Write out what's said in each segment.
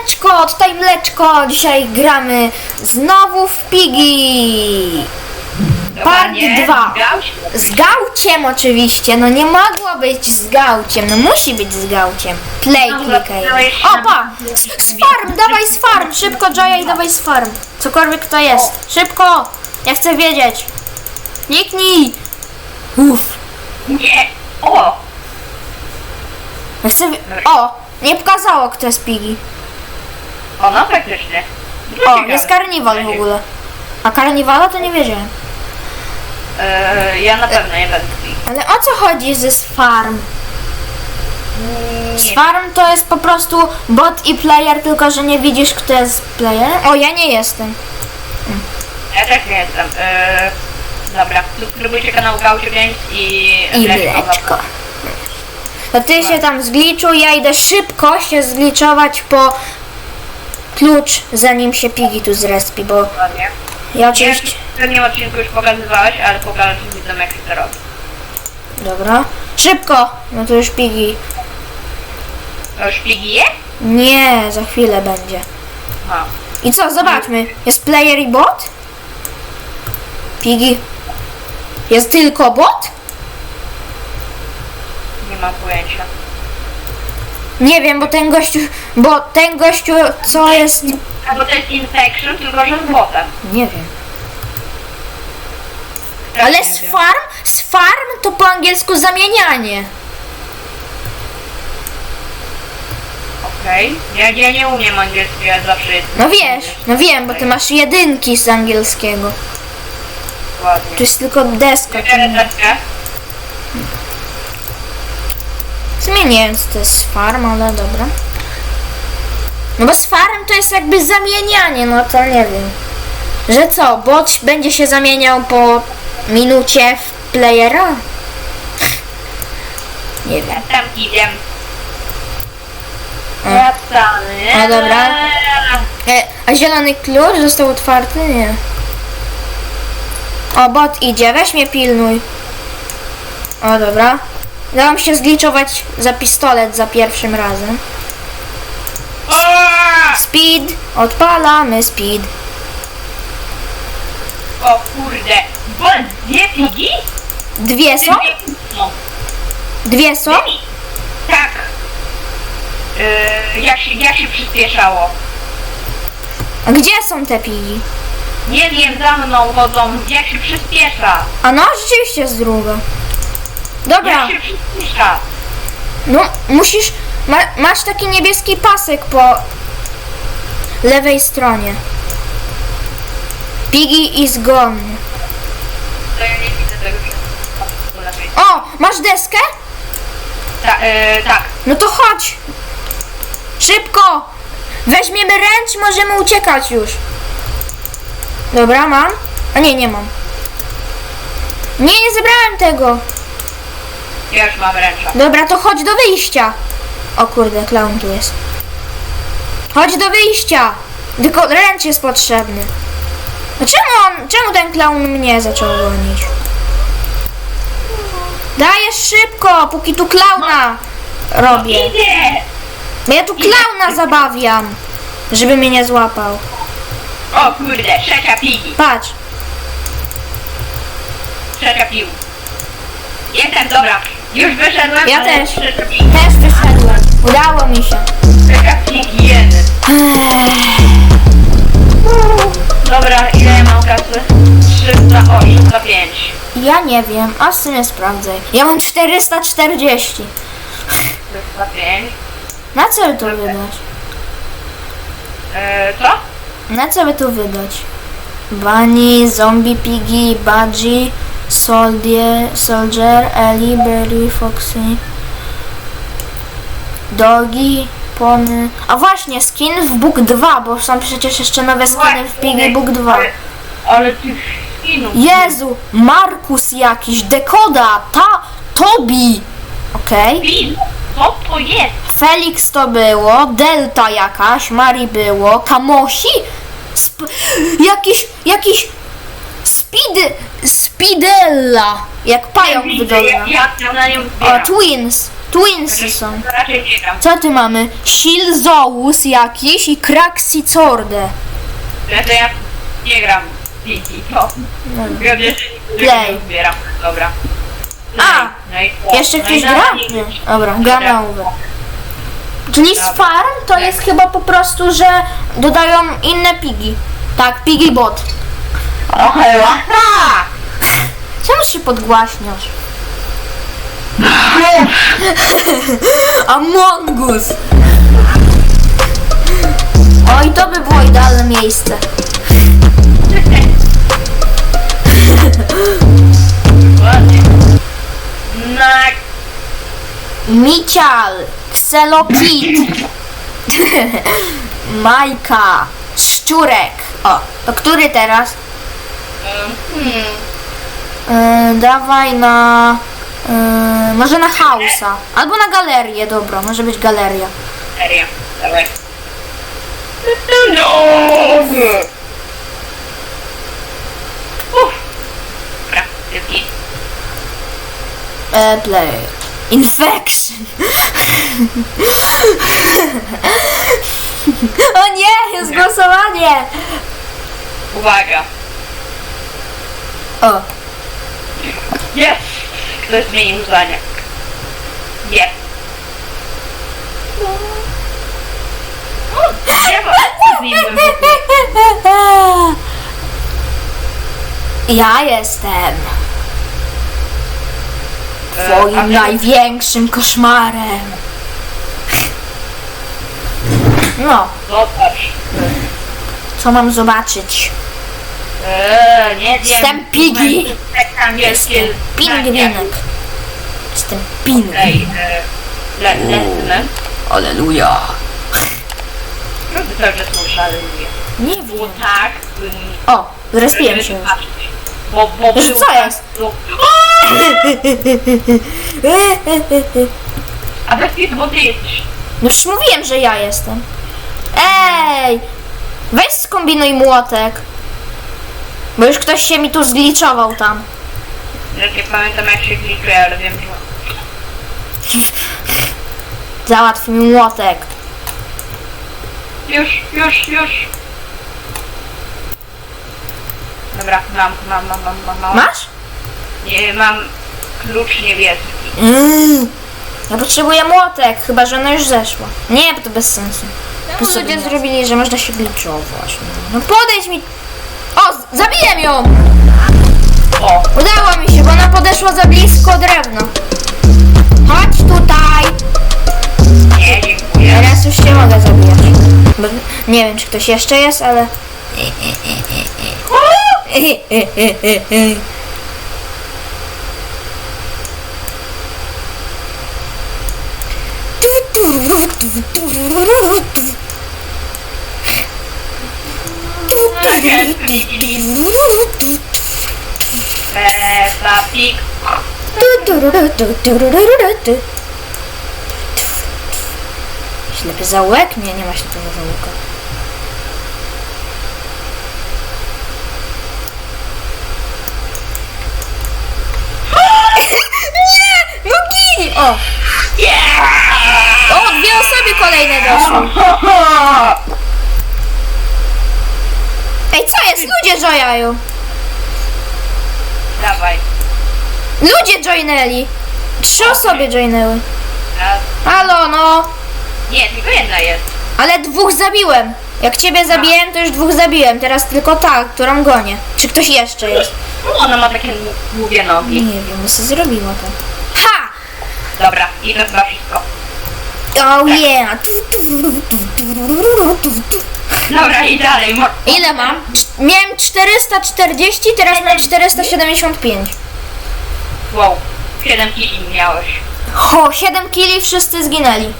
mleczko, tutaj mleczko. Dzisiaj gramy znowu w Pigi. Part Dokładnie. 2. Gauć? Z gauciem oczywiście, no nie mogło być z gauciem, no musi być z gauciem. Play Dobra, klikaj. dałeś O nam- pa! Z, z farm, dawaj z farm, szybko Jaya i dawaj z farm. Cokolwiek to jest. Szybko! Ja chcę wiedzieć. Kliknij! Uff. Nie. O! Ja chcę... wi- O! Nie pokazało kto jest Pigi. O, no faktycznie. O, Ciekawe. jest karniwal w ogóle. A karniwala to nie wiedziałem. E, ja na pewno nie będę. Ale o co chodzi ze z farm? Z Nie. farm to jest po prostu bot i player, tylko że nie widzisz kto jest player. O, ja nie jestem. Ja też nie jestem. E, dobra, subskrybujcie kanał Gaucio Games i... I mleczko. To ty się tam zgliczuj, ja idę szybko się zgliczować po klucz, zanim się Pigi tu zrespi, bo Dokładnie. ja oczywiście... w poprzednim odcinku już pokazywałeś, ale pokażę widzom jak się to robi. Dobra. Szybko! No to już Pigi. To już pigije? Nie, za chwilę będzie. Aha. I co, zobaczmy. Jest player i bot? Pigi. Jest tylko bot? Nie mam pojęcia. Nie wiem, bo ten gościu, bo ten gościu, co jest... Albo to jest infection, tylko że z botem. Nie wiem. Ale z farm, z farm to po angielsku zamienianie. Okej. Ja, ja nie umiem angielskiego, ja zawsze. No wiesz, no wiem, bo ty masz jedynki z angielskiego. Dokładnie. Tu jest tylko deska. to nie- deskę. W sumie nie wiem, co to jest z farm, ale dobra. No bo z farm to jest jakby zamienianie, no to nie wiem. Że co, bot będzie się zamieniał po minucie w playera? Nie wiem. Ja tam idę. Ja tam. A, dobra. E, a zielony klucz został otwarty? Nie. O, bot idzie, weź mnie pilnuj. O, dobra. Dałam się zgliczować za pistolet za pierwszym razem. Speed, odpalamy speed. o kurde. Bo dwie pigi? Dwie są? No. Dwie są? Tak. Yy, jak, się, jak się przyspieszało? A gdzie są te pigi? Nie wiem, za mną chodzą. Jak się przyspiesza? A no, rzeczywiście jest druga. Dobra, Jak się przyspiesza? no musisz... Ma, masz taki niebieski pasek po lewej stronie. Piggy is gone. To ja nie widzę tego. O, masz deskę? Ta, yy, tak. No to chodź. Szybko. Weźmiemy ręcz, możemy uciekać już. Dobra, mam. A nie, nie mam. Nie, nie zebrałem tego. Ja już mam ręcza. Dobra, to chodź do wyjścia. O kurde, klaun tu jest. Chodź do wyjścia. Tylko ręcz jest potrzebny. No czemu on, czemu ten klaun mnie zaczął gonić? Dajesz szybko, póki tu klauna robię. Idzie! Bo ja tu klauna zabawiam, żeby mnie nie złapał. O kurde, trzecia. Patrz. Trzecia pił. Jestem, dobra. Już wyszedłem, Ja ale też. trzecia. Też wyszedłem. Udało mi się. Pigi jeden. Dobra, ile ja mam kasy? 300, o 305. Ja nie wiem, a w sumie sprawdzaj. Ja mam 440. 305. Na co by to wydać? Eee, co? Na co by tu wydać? Bunny, Zombie Piggy, Budgie, Soldier, Soldier, Ellie, Berry, Foxy, Dogi, Pony. A właśnie, skin w Book 2, bo są przecież jeszcze nowe skiny w Piggy Book 2. Ale, ale tych skinów. Jezu, Markus jakiś, Dekoda, ta, Tobi. Okej. Pin. Co to jest? Felix to było, Delta jakaś, Mari było, Kamosi, sp- jakiś, jakiś Speed, Speedella, jak pająk wygląda. Ja, ja tam na nią O. Twins, Twinsy są. To raczej nie gram. Co ty mamy? Silzołus jakiś i Kraxicorde. Ja to ja nie gram Tiki, to. Że Play. nie zbieram. Dobra. A, No i co? Jeszcze No ktoś gra? dalej- Nie. Dobra, game over. Czyli z farm to jest chyba po prostu, że dodają inne pigi. Tak, pigi bot. O, chyba. Tak! Czemu się podgłaśniasz? Among Us. Oj, to by było idealne miejsce. No, Micial, Xelokit, Majka, Szczurek. O, to który teraz? hmm. Yy, dawaj na... Yy, może na Hausa. Albo na galerię, dobra, może być galeria. Serio, dawaj. No! Uff. Dobra, typki. E, play. Infection. o nie, jest głosowanie. Uwaga. O, Jest! Ktoś zmienił zdanie. O, nie ma. Zmieniłem wokół. ja jestem E, a twoim ty- największym koszmarem. No, Zobacz. co mam zobaczyć? Eee, nie wiem. Jestem pigi. Wielkie Jestem pingwinek. Jestem pingwin. Ej, e, le, lecimy. Aleluja. Robię cały czas muszę, ale nie. Nie Było wiem. tak. O, zrespiłem się. Bo, bo było co tak, jest? było- A bez kitu, bo ty jesteś. No już mówiłem, że ja jestem. Ej! Weź skombinuj młotek. Bo już ktoś się mi tu zgliczował tam. Ja nie pamiętam jak się klikuje, ale wiem, że... Załatw mi młotek. Już, już, już. Dobra, mam, mam, mam, mam, mam, mam. Masz? Nie, mam klucz niebieski. Mm. Ja potrzebuję młotek, chyba że ona już zeszła. Nie, bo to bez sensu. Po prostu ludzie zrobili, że można się gliczować. No podejdź mi. O, z- zabiłem ją! Udało mi się, bo ona podeszła za blisko drewno. Chodź tutaj! nie, dziękuję. Teraz już się mogę zabijać. Bo nie wiem, czy ktoś jeszcze jest, ale... Peppa Pig. Ślepy zaułek? Nie, nie ma ślepego zaułka. Nie! No gin! O! O, dwie osoby kolejne doszły. Ej, co jest? Ludzie jojają. Dawaj. Ludzie joinęli. Trzy osoby joinęły. Raz. Halo, no. Nie, tylko jedna jest. Ale dwóch zabiłem. Jak ciebie zabiłem, to już dwóch zabiłem. Teraz tylko ta, którą gonię. Czy ktoś jeszcze jest? No, ona ma takie długie nogi. Nie wiem, co zrobiło to. Ha! Dobra, i chyba wszystko. Oh yeah! Dobra, i dalej. Mo- Ile mam? Cz- Miałem 440, teraz mam 475. Wow, 7 kili miałeś. Ho, 7 kili, wszyscy zginęli.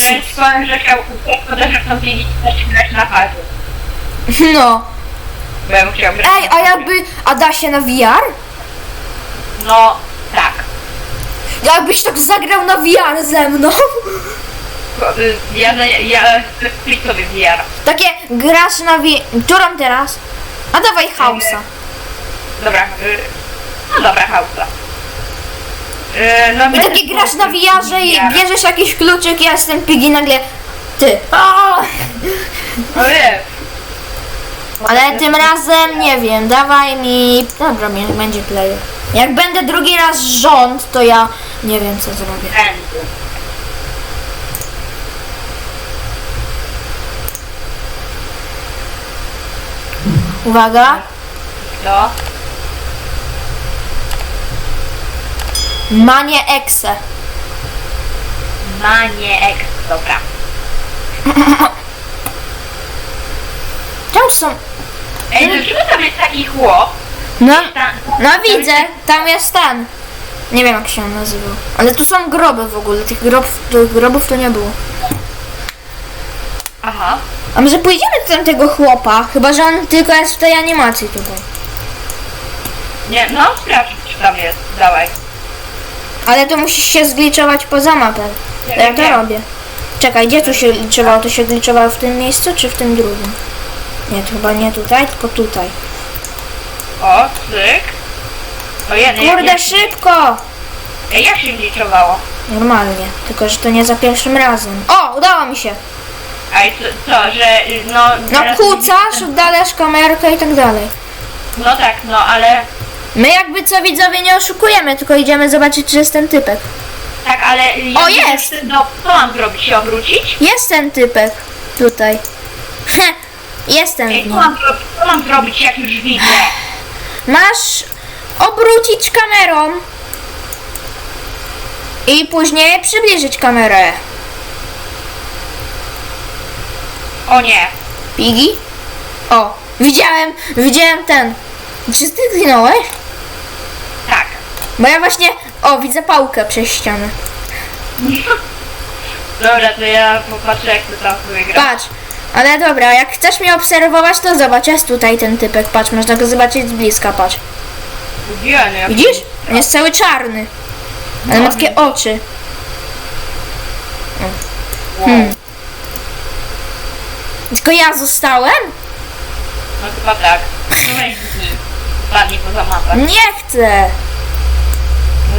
Więc powiem, że chciał kili i grać na padzie. No. Bo ja bym chciał grać Ej, a jakby... A da się na VR? No, tak. Jakbyś tak zagrał na VR ze mną? Bo, y, Ja, ja, ja sobie VR. Takie grasz na VR... Którą teraz? A dawaj Hausa. Dobra, y, no dobra, hałsa. Y, no, I takie grasz na wiarze i bierzesz jakiś kluczyk, ja jestem pigi nagle... Ty. O! No Ale tym razem nie wiem, dawaj mi. Dobra, niech będzie player. Jak będę drugi raz rząd, to ja nie wiem co zrobię. Uwaga. To? Manie Exe. Manie X, dobra. Tam są. Ej, dlaczego tam jest taki chłop? No, Tam, no widzę, tam jest ten. Nie wiem jak się on nazywał. Ale tu są groby w ogóle. Tych, grob, tych grobów to nie było. Aha. A może pójdziemy do tamtego chłopa? Chyba, że on tylko jest w tej animacji tutaj. Nie, no sprawdź, czy tam jest. Dawaj. Ale to musisz się zgliczować poza mapę. Nie, ja nie, to nie. robię. Czekaj, gdzie tu się gliczowało? To się gliczowało w tym miejscu, czy w tym drugim? Nie, to chyba nie tutaj, tylko tutaj. O, cyk. O jeden, Kurde, szybko! Ej, jak się gliczowało? Normalnie, tylko że to nie za pierwszym razem. O, udało mi się! Ej, co, co, że no... No teraz- kucasz, oddalasz kamerkę i tak dalej. No tak, no ale... My jakby co widzowie nie oszukujemy, tylko idziemy zobaczyć, czy jest ten typek. Tak, ale... jak O, jest! ty- No, co mam zrobić? Się obrócić? Jest ten typek. Tutaj. Heh, Jestem Ej, co mam, zro- co mam zrobić, jak już widzę? Masz obrócić kamerą i później przybliżyć kamerę. O nie. Pigi? O, widziałem, widziałem ten. Czy ty zginąłeś? Tak. Bo ja właśnie, o, widzę pałkę przez ścianę. Dobra, to ja popatrzę, jak to tam sobie gra. Patrz, ale dobra, jak chcesz mnie obserwować, to zobacz, jest tutaj ten typek, patrz, można go zobaczyć z bliska, patrz. Gdzie, no, jak- Widzisz? On jest cały czarny, ale ma takie oczy. Wow. Hmm. Tylko ja zostałem? No chyba tak. No weź z nim. Padnij poza mapę. Nie chcę.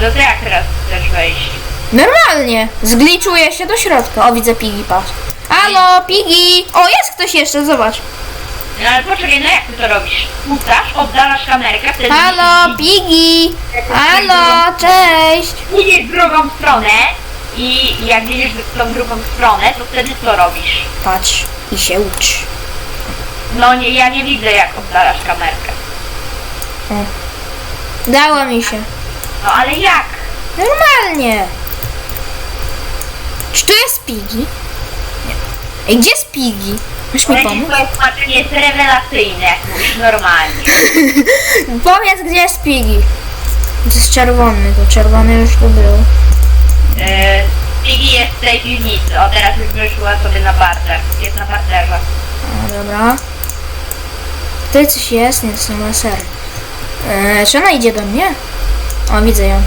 No to jak teraz chcesz wejść? Normalnie. Zgliczuję się do środka. O, widzę Pigi, patrz. Halo, Pigi! O, jest ktoś jeszcze, zobacz. No ale poczekaj, no jak ty to robisz? Kucasz, oddalasz kamerkę, wtedy... Halo, Pigi! Halo, cześć! Idziesz w drugą stronę i jak idziesz w tą drugą stronę, to wtedy co robisz? Patrz i się ucz. No nie, ja nie widzę jak oddalasz kamerkę. Dało mi się. No ale jak? Normalnie. Czy tu jest Pigi? Ej, gdzie jest Pigi? Masz mi pomóc? twoje tłumaczenie jest rewelacyjne, jak mówisz normalnie. Powiedz, gdzie jest Pigi. To jest czerwony, to czerwony już tu był. Yy, Piggy jest w tej piwnicy, o teraz już wyszła sobie na parter. Jest na parterze. Dobra. Tutaj coś jest, nie, to są lasery. Eee, czy ona idzie do mnie? O, widzę ją.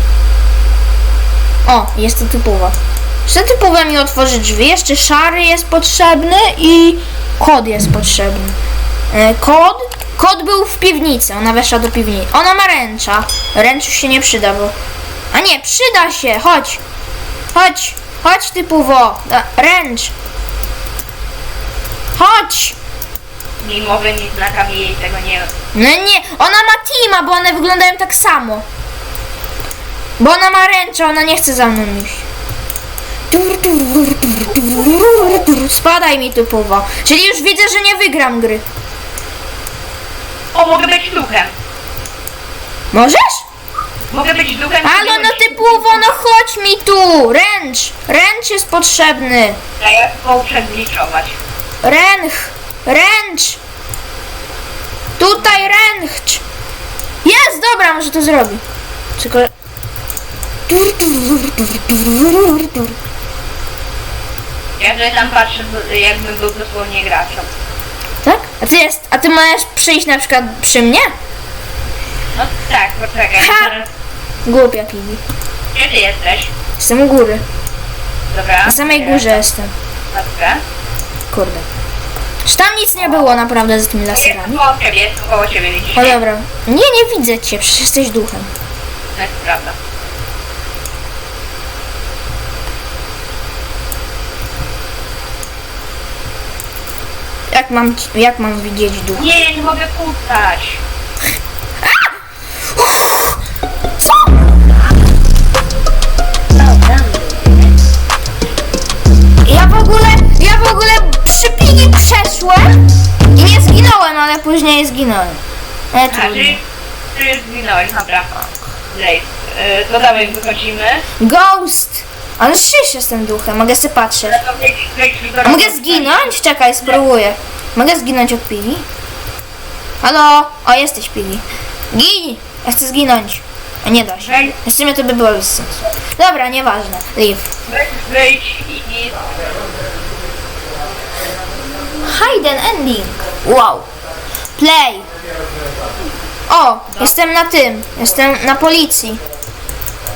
O, jest to typowa. Czy to typowa mi otworzy drzwi? Jeszcze szary jest potrzebny i kod jest potrzebny. E, kod? Kod był w piwnicy, ona weszła do piwnicy. Ona ma ręcza. Ręcz już się nie przyda, bo... A nie, przyda się, chodź. Chodź, chodź typowo. Ręcz. Chodź. Mimowymi znakami jej tego nie... No nie, ona ma teama, bo one wyglądają tak samo. Bo ona ma ręczę, ona nie chce za mną iść. Spadaj mi typowo. Czyli już widzę, że nie wygram gry. O, mogę być duchem! Możesz? Mogę być duchem... Halo, mogę no typowo, no chodź mi tu. Ręcz. Ręcz jest potrzebny. Ja ja muszę zliczować. Ręch. Ręcz. Tutaj ręcz. Jest, dobra, może to zrobi. Tylko... Ja sobie tam patrzę, jakbym był dosłownie graczem. Tak? A ty jest, a ty możesz przyjść na przykład przy mnie? No tak, poczekaj. Ha! Teraz... Głupia Pigi. Gdzie ty jesteś? Jestem u góry. Dobra. Na samej górze jestem. Matkę. Kurde. Czy tam nic nie było naprawdę z tymi Jest laserami? koło ciebie, jest koło ciebie, widzisz? O dobra. Nie, nie widzę cię, przecież jesteś duchem. To jest prawda. Jak mam, ci- jak mam widzieć duch? Nie, nie mogę puszczać. Co? Ja w ogóle, ja w ogóle przy pigi przeszłem i nie zginąłem, ale później zginąłem. E, A, trudno. czyli ty zginąłeś, dobra. Blaze, yy, to dawaj wychodzimy. Ghost! Ale szysz jestem duchem, mogę sobie patrzeć. A mogę zginąć? Czekaj, spróbuję. Mogę zginąć od pigi? Halo? O, jesteś pigi. Gin! Ja chcę zginąć. A nie da się. W sumie to by było bez sensu. Dobra, nieważne. Hide and ending. Wow. Play. O, jestem na tym. Jestem na policji.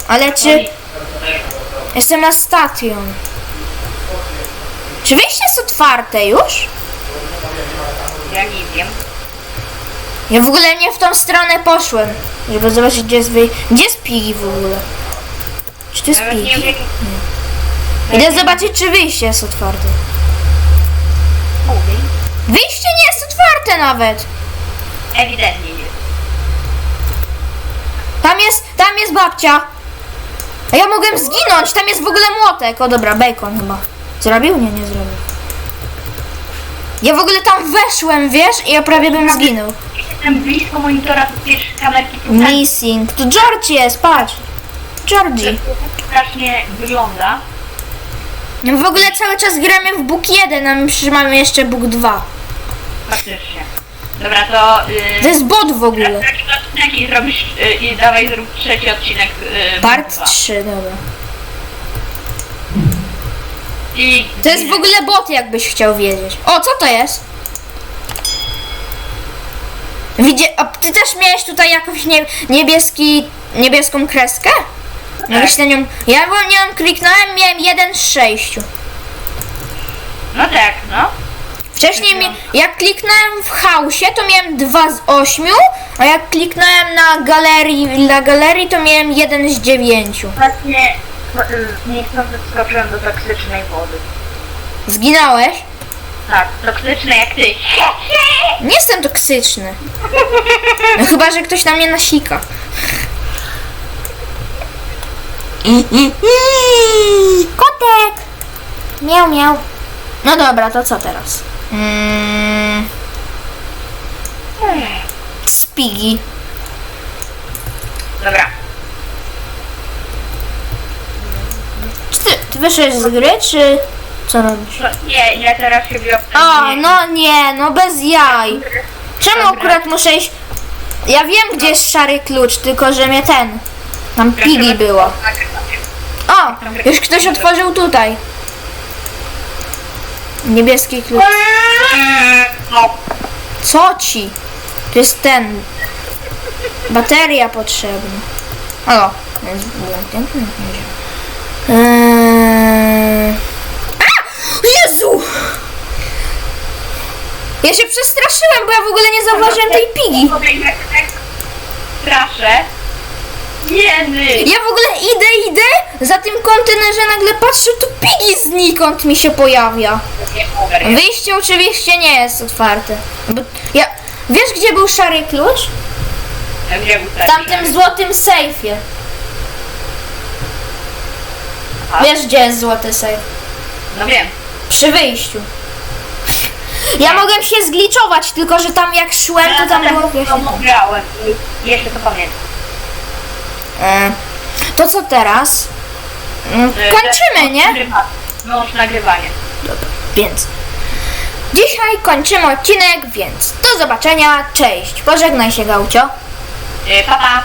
Ale czy... Jestem na station. Czy wyjście jest otwarte już? ja nie wiem. Ja w ogóle nie w tą stronę poszłem. Żeby zobaczyć, gdzie jest wyj... Gdzie jest Piggy w ogóle? Czy to jest Nawet nie Piggy? wiem. Idę zobaczyć, czy wyjście jest otwarte. Wyjście nie jest otwarte nawet. Ewidentnie nie. Tam jest, tam jest babcia. A ja mogłem zginąć, tam jest w ogóle młotek. O dobra, bacon chyba. Zrobił? Nie, nie zrobił. Ja w ogóle tam weszłem, wiesz, i ja prawie bym zginął. Jestem blisko monitora, to wiesz, kamerki tu Missing. Tu George jest, patrz. Georgie. strasznie wygląda. W ogóle cały czas gramy w Book 1, a my przecież mamy jeszcze Book 2. Faktycznie. Dobra, to... Yy, To jest bot w ogóle. Taki odcinek i zrobisz, yy, i dawaj zrób trzeci odcinek. Yy, Part dwa. 3, dobra. I To jest w ogóle bot, jakbyś chciał wiedzieć. O, co to jest? Widzie, a ty też miałeś tutaj jakąś nie, niebieski, niebieską kreskę? Mogłeś na nią... Ja bo nią kliknąłem, miałem jeden z sześciu. No tak. Wcześniej jak kliknąłem w hausie, to miałem dwa z ośmiu, a jak kliknąłem na galerii, na galerii, to miałem jeden z dziewięciu. Właśnie niechcący wskoczyłem do toksycznej wody. Zginąłeś? Tak, toksycznej jak ty. Nie jestem toksyczny. No chyba, że ktoś na mnie nasika. Kotek! Miał, miał. No dobra, to co teraz? Mm, spigi. Dobra. Czy ty, ty wyszłeś z gry, czy co robisz? No, nie, ja teraz się. O, no nie, no bez jaj. Czemu akurat muszę iść... Ja wiem, gdzie jest szary klucz, tylko że mnie ten... Tam pigi było. O, już ktoś otworzył tutaj. Niebieski klucz. No, Co ci? To jest ten. Bateria potrzebna. O, jest? Nie Eee... A! Jezu! Ja się przestraszyłem, bo ja w ogóle nie zauważyłem tej pigi. tak straszę. Jeny! Ja w ogóle idę, idę, za tym kontenerze nagle patrzę, tu pigi znikąd mi się pojawia. Wyjście oczywiście nie jest otwarte. Bo ja... Wiesz, gdzie był szary klucz? W tamtym złotym sejfie. Wiesz, gdzie jest złoty sejf? No wiem. Przy wyjściu. Ja mogłem się zgliczować, tylko że tam jak szłem, to tam było wiesz. No, grałem i jeszcze to pamiętam. E, To co teraz? Mm, E, Kończymy, nie? Wyłącz nagrywanie. Dobra, więc. Dzisiaj kończymy odcinek, więc do zobaczenia, cześć. Pożegnaj się, Gaucio. Yy, pa, pa.